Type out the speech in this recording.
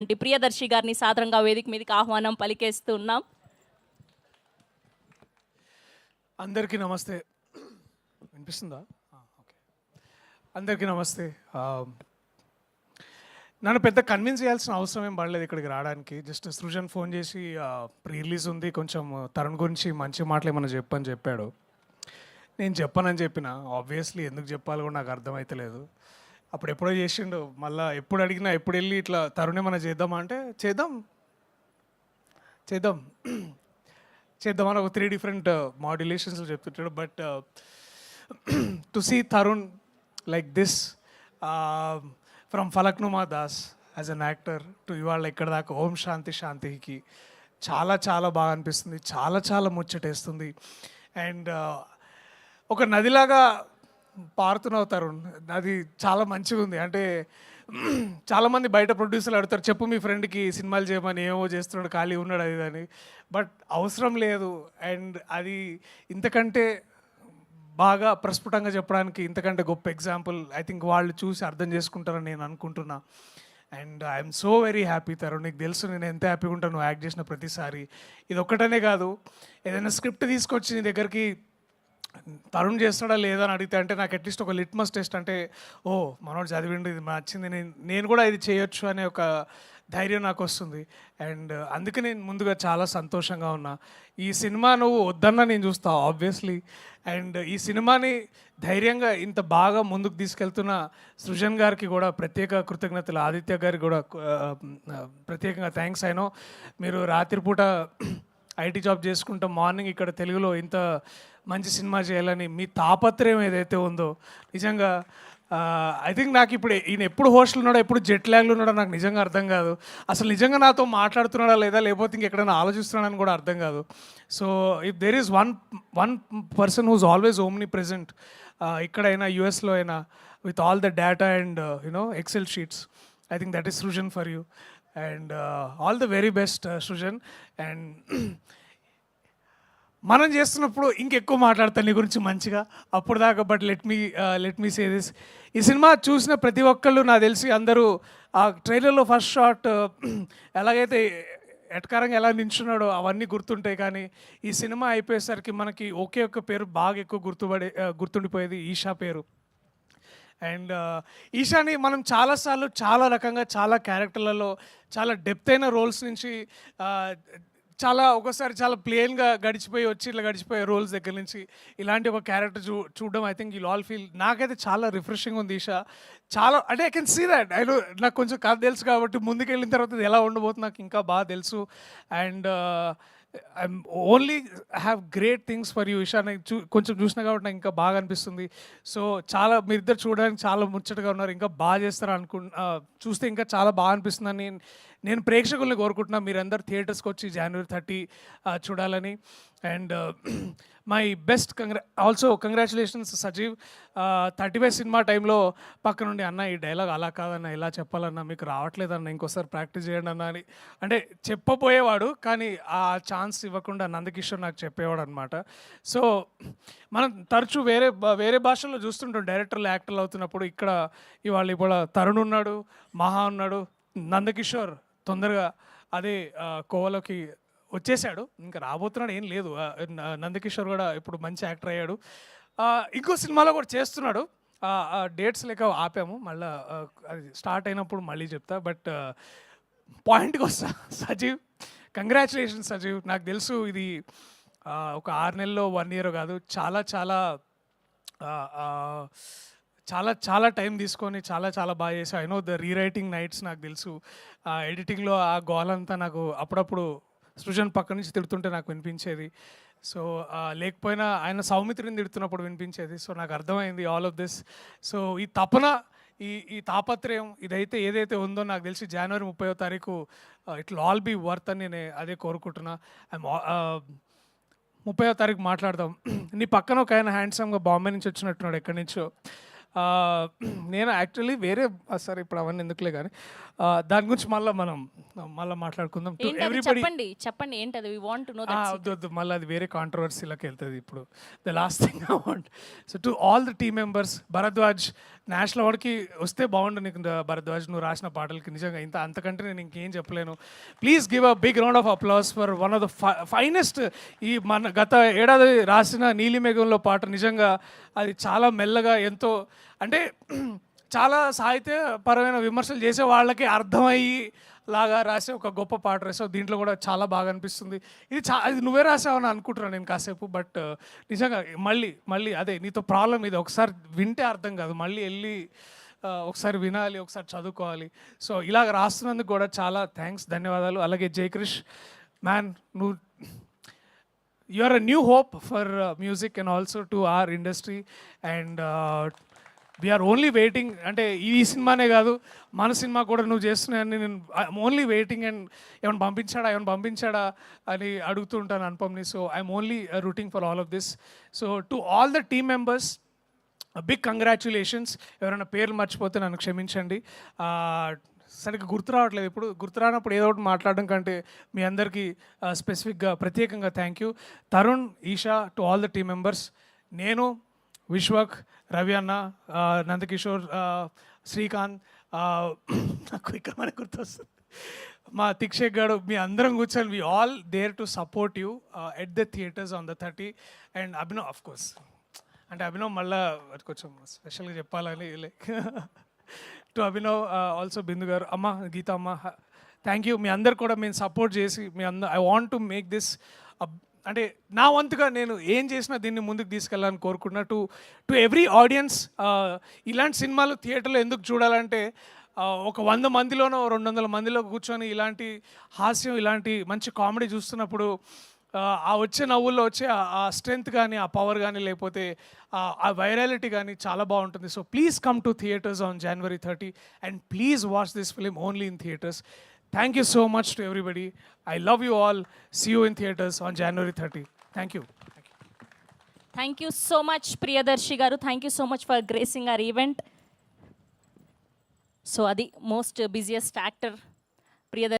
అంటే ప్రియదర్శి గారిని సాధారణంగా వేదిక మీదకి ఆహ్వానం పలికేస్తున్నాం అందరికీ నమస్తే. వినిపిస్తుందా? ఓకే. అందరికీ నమస్తే. నన్ను పెద్ద కన్విన్స్ చేయాల్సిన అవసరం ఏం పడలేదు ఇక్కడికి రావడానికి. జస్ట్ సృజన్ ఫోన్ చేసి ప్రీ రిలీజ్ ఉంది కొంచెం తరుణ్ గురించి మంచి మాటలు ఏమైనా చెప్పని చెప్పాడు. నేను చెప్పనని చెప్పిన. ఆబ్వియస్లీ ఎందుకు చెప్పాలో కూడా నాకు అర్థమైతలేదు. అప్పుడు ఎప్పుడో చేసిండు. మళ్ళీ ఎప్పుడు అడిగినా ఎప్పుడు వెళ్ళి ఇట్లా తరుణ్ ఏమైనా చేద్దామా అంటే చేద్దాం. చేద్దాం. చేద్దామని ఒక త్రీ డిఫరెంట్ మాడ్యులేషన్స్లో చెప్తుంటాడు. But to see Tarun like this from Falaknuma Das as an actor to ఇవాళ ఇక్కడ దాకా ఓం శాంతి శాంతికి చాలా చాలా బాగా అనిపిస్తుంది. చాలా చాలా ముచ్చటేస్తుంది. అండ్ uh, ఒక నదిలాగా పారుతున్నావు తరుణ్ అది చాలా మంచిగా ఉంది అంటే చాలామంది బయట ప్రొడ్యూసర్లు అడుగుతారు చెప్పు మీ ఫ్రెండ్కి సినిమాలు చేయమని ఏమో చేస్తున్నాడు ఖాళీ ఉన్నాడు అది ఇది అని. బట్ అవసరం లేదు. అండ్ అది ఇంతకంటే బాగా ప్రస్ఫుటంగా చెప్పడానికి ఇంతకంటే గొప్ప ఎగ్జాంపుల్ ఐ థింక్ వాళ్ళు చూసి అర్థం చేసుకుంటారని నేను అనుకుంటున్నా. And I'm so very happy Tarun. నీకు తెలుసు నేను ఎంత హ్యాపీగా ఉంటాను యాక్ట్ చేసిన ప్రతిసారి. ఇది ఒక్కటనే కాదు. ఏదైనా స్క్రిప్ట్ తీసుకొచ్చి నీ దగ్గరికి తరుణ్ చేస్తాడా లేదా అని అడిగితే అంటే నాకు అట్లీస్ట్ ఒక లిట్మస్ టెస్ట్ అంటే ఓ మనోడు చదివిండు ఇది నచ్చింది నేను నేను కూడా ఇది చేయొచ్చు అనే ఒక ధైర్యం నాకు వస్తుంది. అండ్ అందుకే నేను ముందుగా చాలా సంతోషంగా ఉన్నా. ఈ సినిమా నువ్వు వద్దన్నా నేను చూస్తా ఆబ్వియస్లీ అండ్ ఈ సినిమాని ధైర్యంగా ఇంత బాగా ముందుకు తీసుకెళ్తున్న సృజన్ గారికి కూడా ప్రత్యేక కృతజ్ఞతలు ఆదిత్య గారికి కూడా ప్రత్యేకంగా థ్యాంక్స్ అయినో మీరు రాత్రిపూట ఐటీ జాబ్ చేసుకుంటూ మార్నింగ్ ఇక్కడ తెలుగులో ఇంత మంచి సినిమా చేయాలని మీ తాపత్రయం ఏదైతే ఉందో నిజంగా ఐ థింక్ నాకు ఇప్పుడు ఈయన ఎప్పుడు హోస్టల్ ఉన్నాడో ఎప్పుడు జెట్ ల్యాగ్లో ఉన్నాడో నాకు నిజంగా అర్థం కాదు. అసలు నిజంగా నాతో మాట్లాడుతున్నాడా లేదా లేకపోతే ఇంకెక్కడైనా ఆలోచిస్తున్నాడని కూడా అర్థం కాదు. So if there is one one person who's always omnipresent ఇక్కడైనా యూఎస్లో అయినా with all the data and you know excel sheets I think that is Srujan for you and all the very best Srujan and మనం చేస్తున్నప్పుడు ఇంకెక్కువ మాట్లాడతాను నీ గురించి మంచిగా. అప్పుడు దాకా but let me let me say this ఈ సినిమా చూసిన ప్రతి ఒక్కళ్ళు నాకు తెలిసి అందరూ ఆ ట్రైలర్లో ఫస్ట్ షాట్ uh, ఎలాగైతే ఎటకారంగా ఎలా నించున్నాడో అవన్నీ గుర్తుంటాయి కానీ ఈ సినిమా అయిపోయేసరికి మనకి ఒకే ఒక్క పేరు బాగా ఎక్కువ గుర్తుపడే uh, గుర్తుండిపోయేది ఈషా పేరు. అండ్ ఈశాని మనం చాలాసార్లు చాలా రకంగా చాలా క్యారెక్టర్లలో చాలా డెప్త్ అయిన రోల్స్ నుంచి చాలా ఒకసారి చాలా ప్లేన్గా గడిచిపోయి వచ్చి ఇట్లా గడిచిపోయే రోల్స్ దగ్గర నుంచి ఇలాంటి ఒక క్యారెక్టర్ చూ చూడడం ఐ థింక్ ఈ ఆల్ ఫీల్. నాకైతే చాలా రిఫ్రెషింగ్ ఉంది ఈషా. చాలా అంటే I can see that. I నాకు కొంచెం కథ తెలుసు కాబట్టి ముందుకెళ్ళిన తర్వాత ఇది ఎలా ఉండబోతుంది నాకు ఇంకా బాగా తెలుసు. And I'm only have great things for you Isha చూ కొంచెం చూసినా కాబట్టి నాకు ఇంకా బాగా అనిపిస్తుంది. సో చాలా మీరిద్దరు చూడడానికి చాలా ముచ్చటగా ఉన్నారు. ఇంకా బాగా చేస్తారు అనుకు చూస్తే ఇంకా చాలా బాగా అనిపిస్తుందని నేను ప్రేక్షకుల్ని కోరుకుంటున్నా. మీరందరూ థియేటర్స్కి వచ్చి జనవరి థర్టీ చూడాలని. And my best congra also congratulations Sajeev. Thirty five cinema టైంలో పక్క నుండి అన్న ఈ డైలాగ్ అలా కాదన్న ఇలా చెప్పాలన్నా మీకు రావట్లేదన్న ఇంకోసారి ప్రాక్టీస్ చేయండి అన్న అని. అంటే చెప్పబోయేవాడు కానీ ఆ ఛాన్స్ ఇవ్వకుండా నందకిషోర్ నాకు చెప్పేవాడు అనమాట సో మనం తరచూ వేరే వేరే భాషల్లో చూస్తుంటాం. డైరెక్టర్లు యాక్టర్లు అవుతున్నప్పుడు ఇక్కడ ఇవాళ ఇవాళ తరుణ్ ఉన్నాడు మహా ఉన్నాడు నందకిషోర్. తొందరగా అదే కోవలోకి వచ్చేసాడు ఇంకా రాబోతున్నాడు ఏం లేదు. నందకిషోర్ కూడా ఇప్పుడు మంచి యాక్టర్ అయ్యాడు. ఇంకో సినిమాలో కూడా చేస్తున్నాడు. డేట్స్ లేక ఆపాము. మళ్ళీ అది స్టార్ట్ అయినప్పుడు మళ్ళీ చెప్తా. బట్ పాయింట్కి వస్తా. సజీవ్ కంగ్రాచులేషన్స్ సజీవ్. నాకు తెలుసు ఇది ఒక ఆరు నెలలో వన్ ఇయర్ కాదు. చాలా చాలా చాలా చాలా టైం తీసుకొని చాలా చాలా బాగా చేసావు I know the rewriting nights నాకు తెలుసు. ఆ ఎడిటింగ్లో ఆ గోల్ అంతా నాకు అప్పుడప్పుడు సృజన్ పక్క నుంచి తిడుతుంటే నాకు వినిపించేది. సో లేకపోయినా ఆయన సౌమిత్రిని తిడుతున్నప్పుడు వినిపించేది. సో నాకు అర్థమైంది ఆల్ ఆఫ్ దిస్ సో ఈ తపన ఈ ఈ తాపత్రయం ఇదైతే ఏదైతే ఉందో నాకు తెలిసి జనవరి ముప్పై తారీఖు ఇట్ ఆల్ బీ వర్త్ అని నేను అదే కోరుకుంటున్నా. ఐమ్ ముప్పై తారీఖు మాట్లాడదాం. నీ పక్కన ఒక ఆయన హ్యాండ్సమ్గా బాంబే నుంచి వచ్చినట్టున్నాడు. ఎక్కడి నుంచో. నేను యాక్చువల్లీ వేరే సార్ సరే ఇప్పుడు అవన్నీ ఎందుకులే కానీ దాని గురించి మళ్ళీ మనం మళ్ళీ మాట్లాడుకుందాం. చెప్పండి చెప్పండి ఏంటి అది వి వాంట్ నో వద్దు వద్దు మళ్ళీ అది వేరే కాంట్రవర్సీలోకి వెళ్తుంది ఇప్పుడు. The last thing I want so to all the team members Bharadwaj national అవార్డ్కి వస్తే బాగుండు నీకు భరద్వాజ్ నువ్వు రాసిన పాటలకి. నిజంగా ఇంత అంతకంటే నేను ఇంకేం చెప్పలేను. Please give a big round of applause for one of the finest ఈ మన గత ఏడాది రాసిన నీలిమేఘంలో పాట. నిజంగా అది చాలా మెల్లగా ఎంతో అంటే చాలా సాహిత్యపరమైన విమర్శలు చేసే వాళ్ళకి అర్థమయ్యి లాగా రాసే ఒక గొప్ప పాట రాసావు దీంట్లో కూడా చాలా బాగా అనిపిస్తుంది. ఇది చా ఇది నువ్వే రాసావని అనుకుంటున్నాను నేను కాసేపు బట్ uh, నిజంగా మళ్ళీ మళ్ళీ అదే నీతో ప్రాబ్లం ఇది. ఒకసారి వింటే అర్థం కాదు. మళ్ళీ వెళ్ళి uh, ఒకసారి వినాలి ఒకసారి చదువుకోవాలి. సో ఇలాగ రాస్తున్నందుకు కూడా చాలా థ్యాంక్స్ ధన్యవాదాలు. అలాగే జయక్రిష్ మ్యాన్ నువ్వు you are a new hope for music and also to our industry and we're only waiting అంటే ఈ సినిమానే కాదు మన సినిమా కూడా నువ్వు చేస్తున్నాయని నేను ఓన్లీ వెయిటింగ్ అండ్ ఏమైనా పంపించాడా ఏమైనా పంపించాడా అని అడుగుతూ ఉంటాను అనుపమ్ని. So I'm only rooting for all of this so to all the team members big congratulations ఎవరైనా పేర్లు మర్చిపోతే నన్ను క్షమించండి. సరిగ్గా గుర్తు రావట్లేదు ఇప్పుడు. గుర్తు రానప్పుడు ఏదో ఒకటి మాట్లాడడం కంటే మీ అందరికీ స్పెసిఫిక్గా ప్రత్యేకంగా thank you Tarun Esha to all the team members నేను విశ్వక్ రవి అన్న నందకిషోర్ శ్రీకాంత్ నాకు ఇక్కడ మన గుర్తొస్తుంది. మా తిక్షక్ గారు మీ అందరం కూర్చొని we all there to support you at the theatres on the thirty and Abhinav of course అంటే అభినవ్ మళ్ళా కొంచెం స్పెషల్గా చెప్పాలని like to Abhinav also Bindu గారు అమ్మ గీత అమ్మ థ్యాంక్ యూ మీ అందరు కూడా మేము సపోర్ట్ చేసి మీ అందరు I want to make this అంటే నా వంతుగా నేను ఏం చేసినా దీన్ని ముందుకు తీసుకెళ్ళాలని కోరుకున్నా టు టు ఎవ్రీ ఆడియన్స్ ఇలాంటి సినిమాలు థియేటర్లో ఎందుకు చూడాలంటే ఒక వంద మందిలోనో రెండు వందల మందిలో కూర్చొని ఇలాంటి హాస్యం ఇలాంటి మంచి కామెడీ చూస్తున్నప్పుడు ఆ, వచ్చే నవ్వుల్లో వచ్చే ఆ- స్ట్రెంగ్త్ కానీ ఆ పవర్ కానీ లేకపోతే ఆ- ఆ వైరాలిటీ కానీ చాలా బాగుంటుంది. So please come to theatres on January thirty and please watch this film only in theatres thank you so much to everybody I love you all see you in theatres on January thirty thank you thank you so much Priyadarshi గారు thank you so much for gracing our event so అది most busiest actor